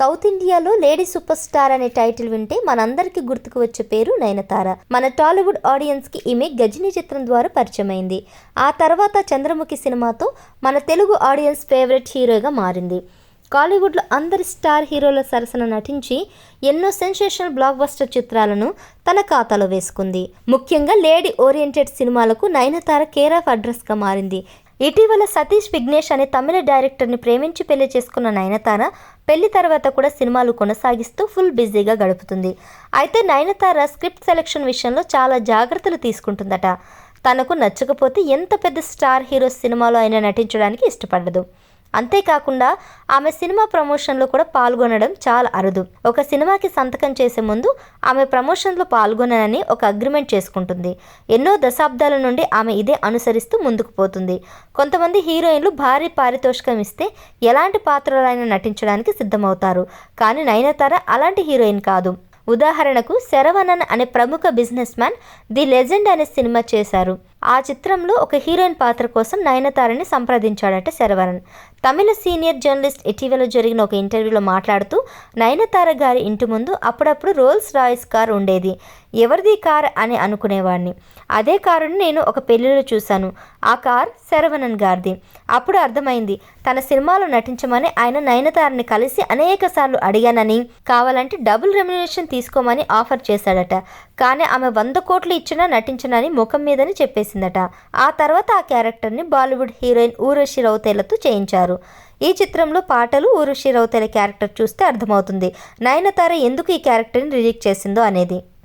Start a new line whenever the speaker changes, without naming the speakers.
South ఇండియాలో lady super star అనే title వింటే మనందరికీ గుర్తుకు వచ్చే పేరు నయనతార. మన టాలీవుడ్ ఆడియన్స్కి ఈమె గజనీ చిత్రం ద్వారా పరిచయమైంది. ఆ తర్వాత చంద్రముఖి సినిమాతో మన తెలుగు ఆడియన్స్ ఫేవరెట్ హీరోగా మారింది. కాలీవుడ్లో అందరి స్టార్ హీరోల సరసన నటించి ఎన్నో సెన్సేషనల్ బ్లాక్ బస్టర్ చిత్రాలను తన ఖాతాలో వేసుకుంది. ముఖ్యంగా లేడీ ఓరియంటెడ్ సినిమాలకు నయనతార కేర్ ఆఫ్ అడ్రస్గా మారింది. ఇటీవల సతీష్ విఘ్నేష్ అనే తమిళ డైరెక్టర్ని ప్రేమించి పెళ్ళి చేసుకున్న నయనతార పెళ్ళి తర్వాత కూడా సినిమాలు కొనసాగిస్తూ ఫుల్ బిజీగా గడుపుతుంది. అయితే నయనతార స్క్రిప్ట్ సెలెక్షన్ విషయంలో చాలా జాగ్రత్తలు తీసుకుంటుందట. తనకు నచ్చకపోతే ఎంత పెద్ద స్టార్ హీరో సినిమాలో అయినా నటించడానికి ఇష్టపడదు. అంతేకాకుండా ఆమె సినిమా ప్రమోషన్లో కూడా పాల్గొనడం చాలా అరుదు. ఒక సినిమాకి సంతకం చేసే ముందు ఆమె ప్రమోషన్లో పాల్గొననని ఒక అగ్రిమెంట్ చేసుకుంటుంది. ఎన్నో దశాబ్దాల నుండి ఆమె ఇదే అనుసరిస్తూ ముందుకు పోతుంది. కొంతమంది హీరోయిన్లు భారీ పారితోషికం ఇస్తే ఎలాంటి పాత్రలైనా నటించడానికి సిద్ధమవుతారు. కానీ నయనతార అలాంటి హీరోయిన్ కాదు. ఉదాహరణకు శరవణన్ అనే ప్రముఖ బిజినెస్ మ్యాన్ ది లెజెండ్ అనే సినిమా చేశారు. ఆ చిత్రంలో ఒక హీరోయిన్ పాత్ర కోసం నయనతారని సంప్రదించాడట శరవరణ్ తమిళ సీనియర్ జర్నలిస్ట్ ఇటీవల జరిగిన ఒక ఇంటర్వ్యూలో మాట్లాడుతూ నయనతార గారి ఇంటి ముందు అప్పుడప్పుడు రోల్స్ రాయిస్ కార్ ఉండేది. ఎవరిది కార్ అని అనుకునేవాడిని అదే కారుని నేను ఒక పెళ్ళిలో చూశాను. ఆ కార్ శరవణన్ గారిది. అప్పుడు అర్థమైంది తన సినిమాలో నటించమని ఆయన నయనతారని కలిసి అనేక సార్లు అడిగానని కావాలంటే డబుల్ రెమ్యునేషన్ తీసుకోమని ఆఫర్ చేశాడట. కానీ ఆమె వంద కోట్లు ఇచ్చినా నటించనని ముఖం మీదని చెప్పేసిందట. ఆ తర్వాత ఆ క్యారెక్టర్ని బాలీవుడ్ హీరోయిన్ ఊర్వశి రౌతేలతో చేయించారు. ఈ చిత్రంలో పాటలు ఊర్వశి రౌతేల క్యారెక్టర్ చూస్తే అర్థమవుతుంది నయనతార ఎందుకు ఈ క్యారెక్టర్ని రిజెక్ట్ చేసిందో అనేది.